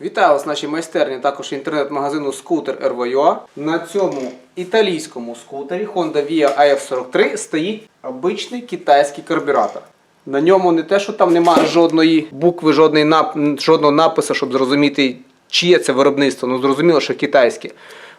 Вітаю вас в нашій майстерні, також інтернет-магазину скутер RVUA. На цьому італійському скутері Honda Via AF43 стоїть обичний китайський карбюратор. На ньому не те, що там немає жодної букви, жодної нап... жодного напису, щоб зрозуміти, чиє це виробництво. Ну зрозуміло, що китайське.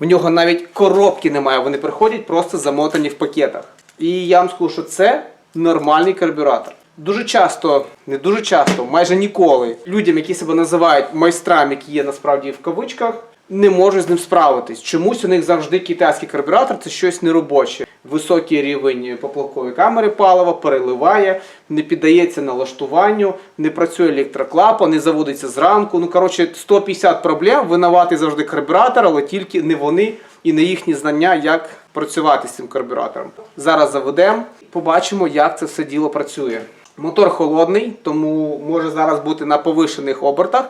В нього навіть коробки немає, вони приходять просто замотані в пакетах. І я вам скажу, що це нормальний карбюратор. Дуже часто, не дуже часто, майже ніколи людям, які себе називають майстрами, які є насправді в кавичках, не можуть з ним справитись. Чомусь у них завжди китайський карбюратор це щось неробоче. Високий рівень поплавкової камери палива переливає, не піддається налаштуванню, не працює електроклапан, не заводиться зранку. Ну коротше, 150 проблем. Винуватий завжди карбюратор, але тільки не вони і не їхні знання, як працювати з цим карбюратором. Зараз заведемо, побачимо, як це все діло працює. Мотор холодний, тому може зараз бути на повишених обертах.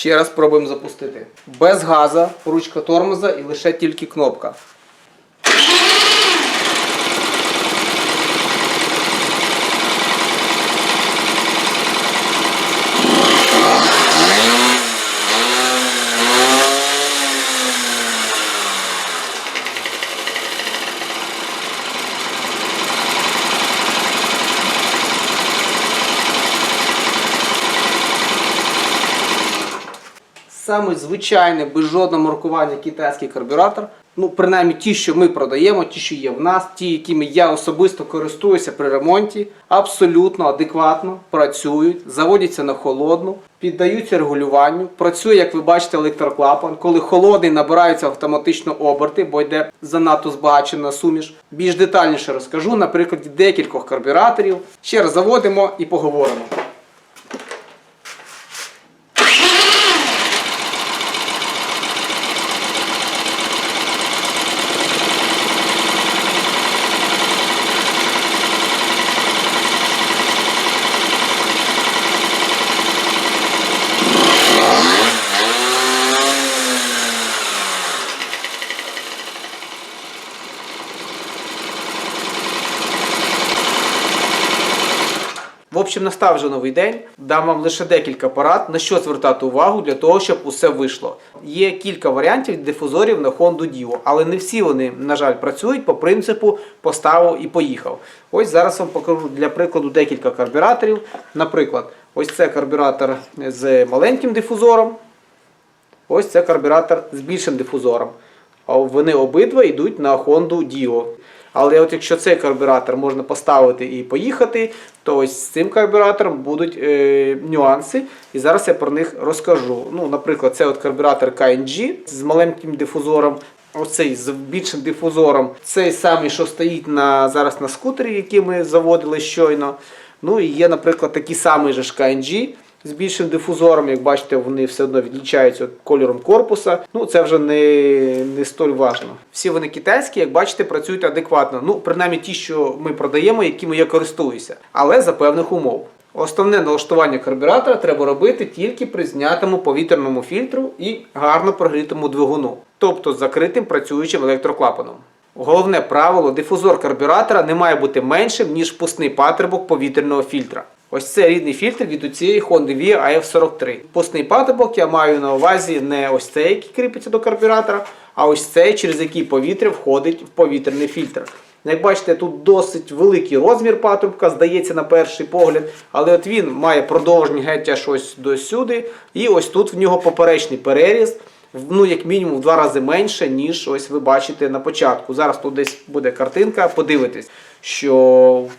Ще раз спробуємо запустити. Без газа, ручка тормоза і лише тільки кнопка. Саме звичайний, без жодного маркування китайський карбюратор. Ну, принаймні ті, що ми продаємо, ті, що є в нас, ті, якими я особисто користуюся при ремонті, абсолютно адекватно працюють, заводяться на холодну, піддаються регулюванню. Працює, як ви бачите, електроклапан. Коли холодний набираються автоматично оберти, бо йде занадто збагачена суміш. Більш детальніше розкажу на прикладі декількох карбюраторів. Ще раз заводимо і поговоримо. Общем, настав вже новий день. Дам вам лише декілька порад, на що звертати увагу для того, щоб усе вийшло. Є кілька варіантів дифузорів на Honda Dio, але не всі вони, на жаль, працюють по принципу поставив і поїхав. Ось зараз вам покажу для прикладу декілька карбюраторів. Наприклад, ось це карбюратор з маленьким дифузором. Ось це карбюратор з більшим дифузором. Вони обидва йдуть на Honda Dio. Але от якщо цей карбюратор можна поставити і поїхати, то ось з цим карбюратором будуть е, нюанси. І зараз я про них розкажу. Ну, наприклад, це от карбюратор KNG з маленьким дифузором. Оцей з більшим дифузором, цей самий, що стоїть на, зараз на скутері, який ми заводили щойно. Ну і є, наприклад, такий самий же KNG з більшим дифузором. Як бачите, вони все одно відлічаються кольором корпуса. Ну це вже не, не столь важливо. Всі вони китайські, як бачите, працюють адекватно. Ну, принаймні ті, що ми продаємо, якими я користуюся, але за певних умов. Основне налаштування карбюратора треба робити тільки при знятому повітряному фільтру і гарно прогрітому двигуну, тобто закритим працюючим електроклапаном. Головне правило, дифузор карбюратора не має бути меншим, ніж впускний патрубок повітряного фільтра. Ось це рідний фільтр від цієї Honda Via AF43. Впускний патрубок я маю на увазі не ось цей, який кріпиться до карбюратора, а ось цей, через який повітря входить в повітряний фільтр. Як бачите, тут досить великий розмір патрубка, здається на перший погляд, але от він має продовження геть аж ось до сюди, і ось тут в нього поперечний переріз, ну як мінімум в два рази менше, ніж ось ви бачите на початку. Зараз тут десь буде картинка, подивитесь, що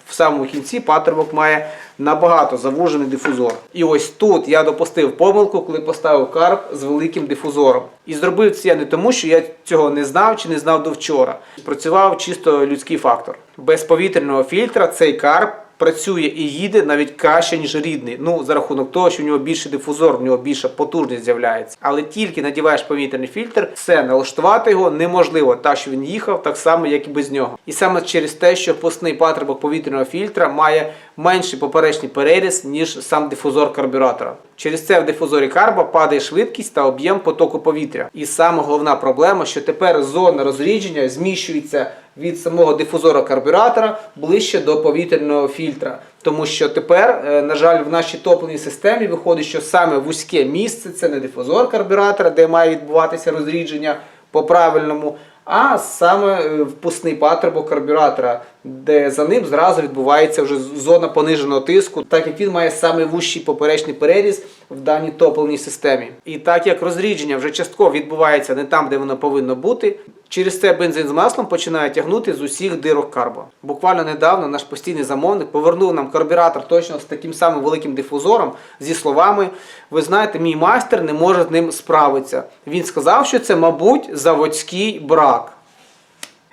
в самому кінці патрубок має набагато завужений дифузор. І ось тут я допустив помилку, коли поставив карп з великим дифузором. І зробив це я не тому, що я цього не знав чи не знав до вчора. Працював чисто людський фактор. Без повітряного фільтра цей карп працює і їде навіть краще, ніж рідний. Ну, за рахунок того, що в нього більше дифузор, в нього більша потужність з'являється. Але тільки надіваєш повітряний фільтр, все, налаштувати його неможливо, так що він їхав так само, як і без нього. І саме через те, що впускний патрубок повітряного фільтра має менший поперечний переріз, ніж сам дифузор карбюратора. Через це в дифузорі карба падає швидкість та об'єм потоку повітря. І саме головна проблема, що тепер зона розрідження зміщується від самого дифузора карбюратора ближче до повітряного фільтра. Тому що тепер, е, на жаль, в нашій топливній системі виходить, що саме вузьке місце це не дифузор карбюратора, де має відбуватися розрідження по правильному, а саме е, впускний патрубок карбюратора, де за ним зразу відбувається вже зона пониженого тиску, так як він має саме поперечний переріз в даній топливній системі. І так як розрідження вже частково відбувається не там, де воно повинно бути, через це бензин з маслом починає тягнути з усіх дирок карбо. Буквально недавно наш постійний замовник повернув нам карбюратор точно з таким самим великим дифузором зі словами: ви знаєте, мій майстер не може з ним справитися. Він сказав, що це, мабуть, заводський брак.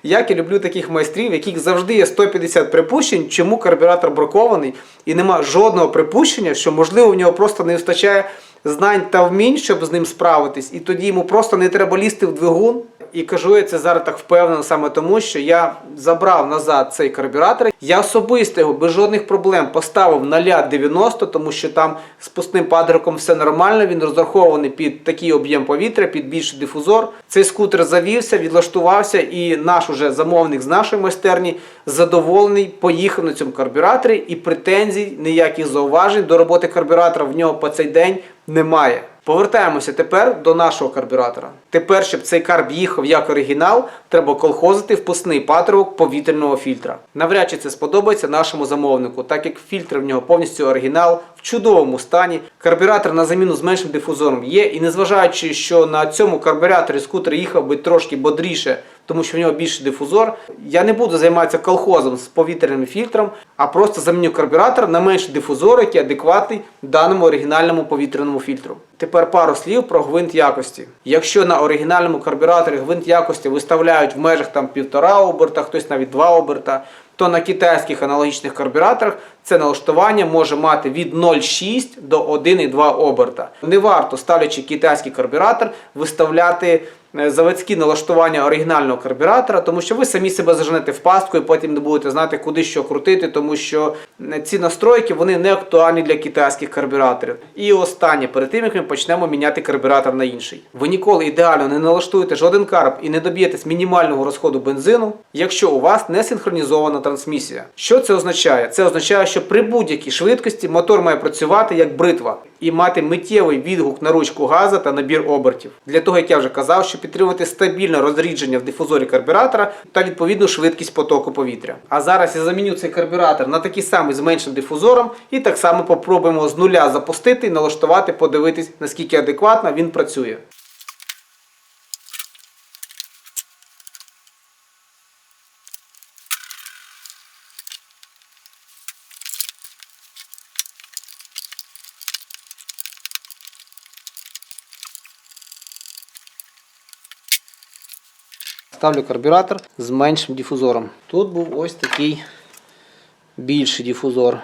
Як я люблю таких майстрів, яких завжди є 150 припущень, чому карбюратор бракований, і нема жодного припущення, що можливо в нього просто не вистачає знань та вмінь, щоб з ним справитись, і тоді йому просто не треба лізти в двигун. І кажу я це зараз так впевнено саме тому, що я забрав назад цей карбюратор. Я особисто його без жодних проблем поставив на ляд 90, тому що там з пустним падриком все нормально. Він розрахований під такий об'єм повітря, під більший дифузор. Цей скутер завівся, відлаштувався, і наш уже замовник з нашої майстерні задоволений, поїхав на цьому карбюраторі, і претензій, ніяких зауважень до роботи карбюратора в нього по цей день немає. Повертаємося тепер до нашого карбюратора. Тепер, щоб цей карб їхав як оригінал, треба колхозити впускний патрубок повітряного фільтра. Навряд чи це сподобається нашому замовнику, так як фільтр в нього повністю оригінал, в чудовому стані. Карбюратор на заміну з меншим дифузором є, і незважаючи, що на цьому карбюраторі скутер їхав би трошки бодріше, тому що в нього більший дифузор, я не буду займатися колхозом з повітряним фільтром, а просто заміню карбюратор на менший дифузор, який адекватний даному оригінальному повітряному фільтру. Тепер пару слів про гвинт якості. Якщо на оригінальному карбюраторі гвинт якості виставляють в межах там півтора оберта, хтось навіть два оберта, то на китайських аналогічних карбюраторах це налаштування може мати від 0,6 до 1,2 оберта. Не варто, ставлячи китайський карбюратор, виставляти заводські налаштування оригінального карбюратора, тому що ви самі себе заженете в пастку і потім не будете знати, куди що крутити, тому що е, ці настройки вони не актуальні для китайських карбюраторів. І останнє, перед тим як ми почнемо міняти карбюратор на інший. Ви ніколи ідеально не налаштуєте жоден карб і не доб'єтесь мінімального розходу бензину, якщо у вас не синхронізована трансмісія. Що це означає? Це означає, що при будь-якій швидкості мотор має працювати як бритва і мати миттєвий відгук на ручку газа та набір обертів. Для того, як я вже казав, щоб підтримувати стабільне розрідження в дифузорі карбюратора та відповідну швидкість потоку повітря. А зараз я заміню цей карбюратор на такий самий з меншим дифузором і так само попробуємо з нуля запустити, налаштувати, подивитись, наскільки адекватно він працює. Ставлю карбюратор з меншим дифузором. Тут був ось такий більший дифузор.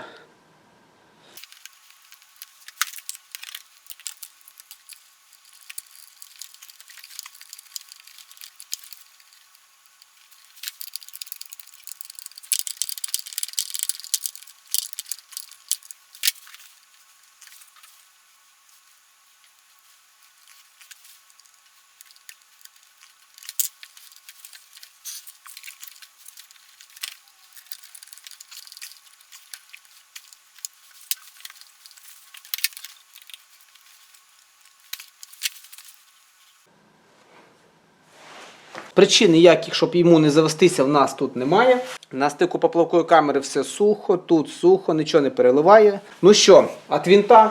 Причин ніяких, щоб йому не завестися, в нас тут немає. На стику поплавкової камери все сухо, тут сухо, нічого не переливає. Ну що, от вінта.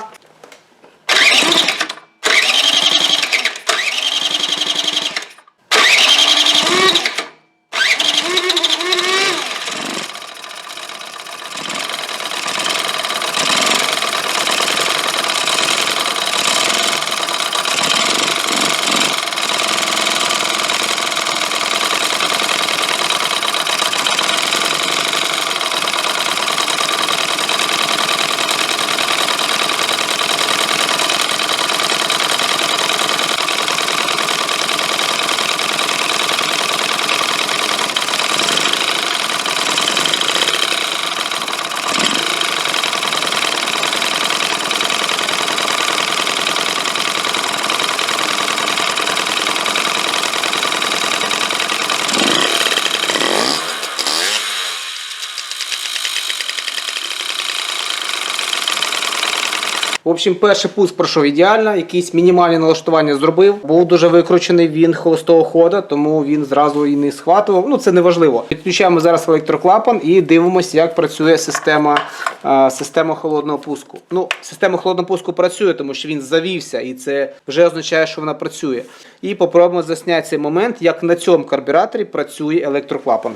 Общем, перший пуск пройшов ідеально, якісь мінімальні налаштування зробив. Був дуже викручений він холостого хода, тому він зразу і не схватував. Ну це не важливо. Підключаємо зараз електроклапан і дивимося, як працює система, система холодного пуску. Ну, система холодного пуску працює, тому що він завівся, і це вже означає, що вона працює. І попробуємо засняти цей момент, як на цьому карбюраторі працює електроклапан.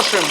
Глошим.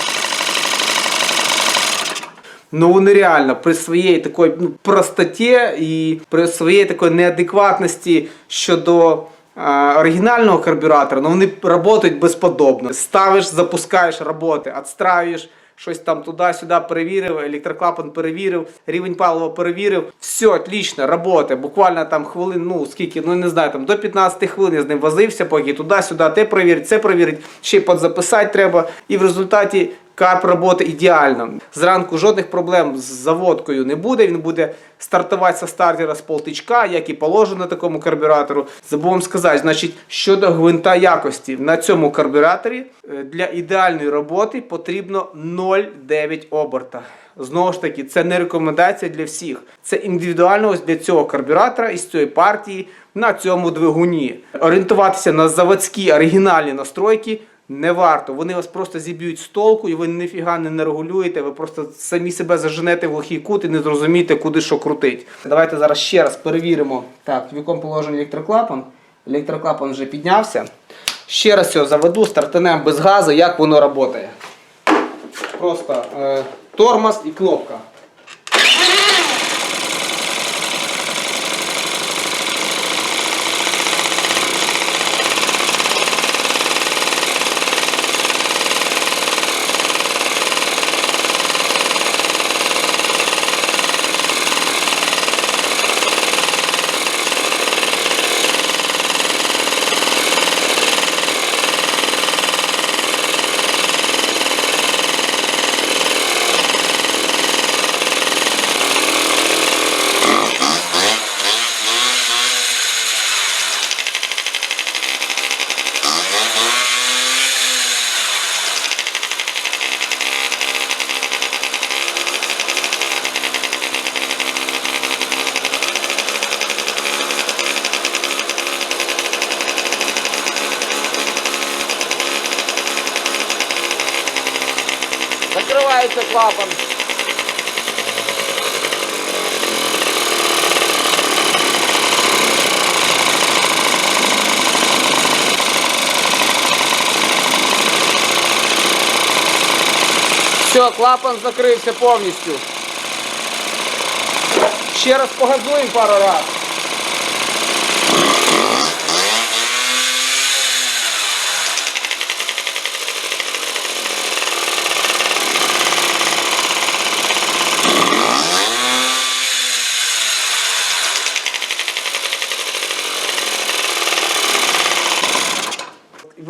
Ну нереально при своїй такої ну, простоті і при своїй такої неадекватності щодо е, оригінального карбюратора, ну вони працюють безподобно. Ставиш, запускаєш роботи, відстраюєш. Щось там туди-сюди перевірив, електроклапан перевірив, рівень палива перевірив. Все, отлично, роботи. Буквально там хвилин, ну скільки, ну не знаю, там до 15 хвилин я з ним возився, поки туди-сюди, те перевірить, це перевірить, ще й подзаписати треба. І в результаті карп робота ідеально. Зранку жодних проблем з заводкою не буде. Він буде стартувати з стартера з полтичка, як і положено такому карбюратору. Забув вам сказати, значить, щодо гвинта якості, на цьому карбюраторі е, для ідеальної роботи потрібно 0,9 оберта. Знову ж таки, це не рекомендація для всіх. Це індивідуально ось для цього карбюратора із цієї партії на цьому двигуні. Орієнтуватися на заводські оригінальні настройки не варто. Вони вас просто зіб'ють з толку і ви ніфіга не нарегулюєте, ви просто самі себе заженете в глухий кут і не зрозумієте, куди що крутить. Давайте зараз ще раз перевіримо, так, в якому положенні електроклапан. Електроклапан вже піднявся. Ще раз його заведу, стартанемо без газу, як воно працює. Просто е, тормоз і кнопка. Закривається. Все, клапан закрився повністю. Ще раз погазуємо пару раз.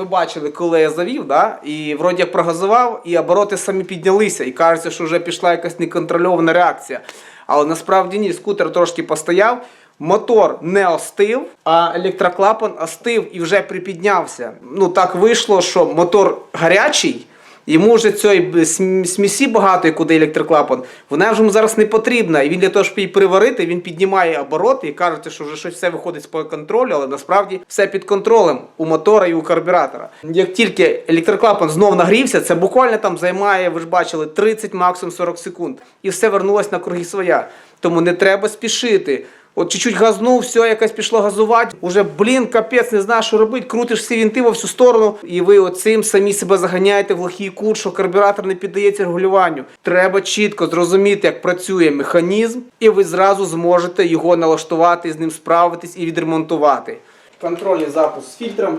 Бачили, коли я завів, да? і вроді як прогазував, і обороти самі піднялися, і кажеться, що вже пішла якась неконтрольована реакція. Але насправді ні, скутер трошки постояв, мотор не остив, а електроклапан остив і вже припіднявся. Ну так вийшло, що мотор гарячий. Йому вже цієї смісі багато, куди електроклапан, вона вже йому зараз не потрібна. І він для того, щоб її переварити, він піднімає обороти і кажете, що вже щось все виходить з-під контролю, але насправді все під контролем у мотора і у карбюратора. Як тільки електроклапан знов нагрівся, це буквально там займає, ви ж бачили, 30, максимум 40 секунд. І все вернулось на круги своя. Тому не треба спішити. От чуть-чуть газнув, все, якась пішло газувати. Уже, блін, капець, не знаю, що робити. Крутиш всі вінти во всю сторону, і ви оцим самі себе заганяєте в глухий кут, що карбюратор не піддається регулюванню. Треба чітко зрозуміти, як працює механізм, і ви зразу зможете його налаштувати, з ним справитись і відремонтувати. Контрольний запуск з фільтром.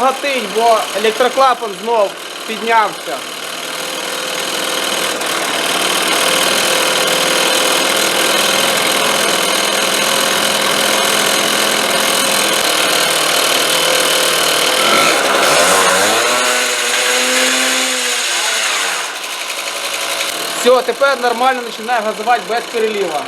Трошки бо електроклапан знов піднявся. Все, тепер нормально починає газувати без переліва.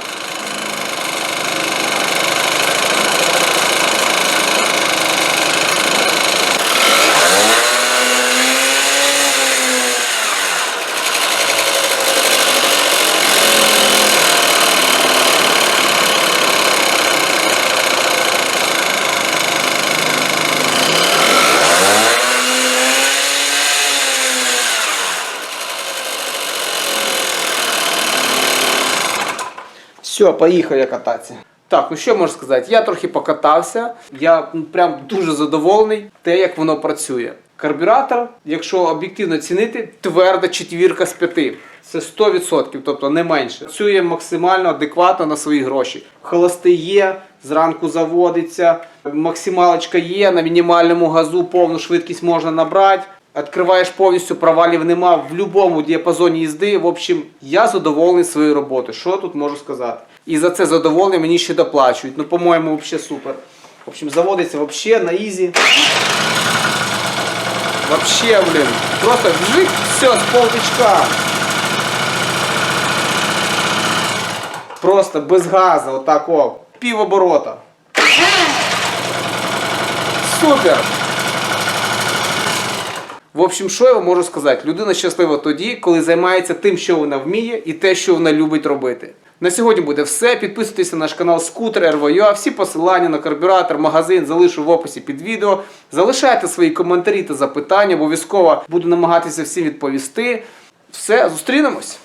Все, поїхав я кататися. Так, ну що можу сказати? Я трохи покатався. Я ну, прям дуже задоволений те, як воно працює. Карбюратор, якщо об'єктивно цінити, тверда четвірка з п'яти. Це 100%, тобто не менше. Працює максимально адекватно на свої гроші. Холости є, зранку заводиться, максималочка є, на мінімальному газу повну швидкість можна набрати. Відкриваєш повністю, провалів нема в будь-якому діапазоні їзди. В общем, я задоволений своєю роботою. Що тут можу сказати? І за це задоволення мені ще доплачують. Ну, по-моєму, взагалі супер. В общем, заводиться вообще на ізі. Вообще, блин. Просто вжик, все, с полтичка. Просто без газу, отак о. Пів оборота. Супер! В общем, що я вам можу сказати? Людина щаслива тоді, коли займається тим, що вона вміє, і те, що вона любить робити. На сьогодні буде все. Підписуйтесь на наш канал Скутер РВЮА. Всі посилання на карбюратор, магазин залишу в описі під відео. Залишайте свої коментарі та запитання. Обов'язково буду намагатися всім відповісти. Все, зустрінемось!